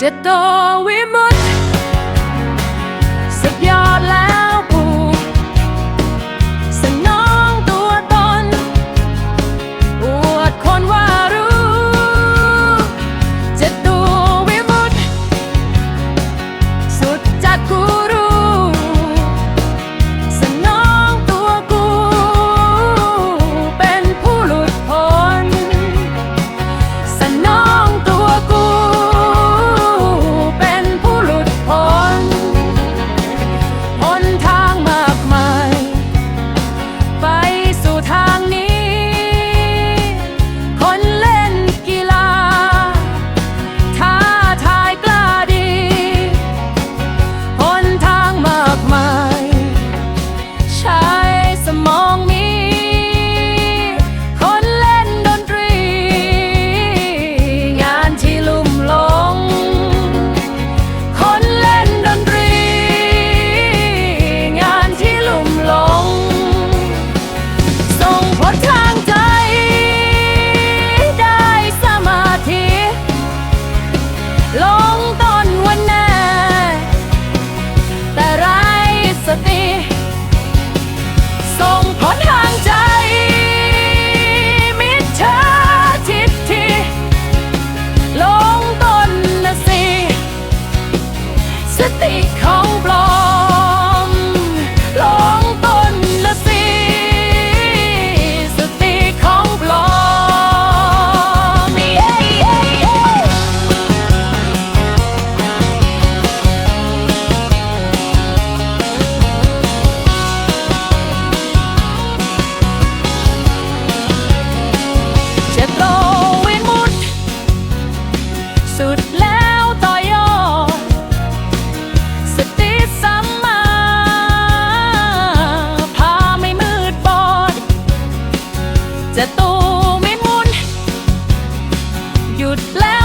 จะต่อวิมล Sydney cold blow. จะตูไม่มุน หยุดแล้ว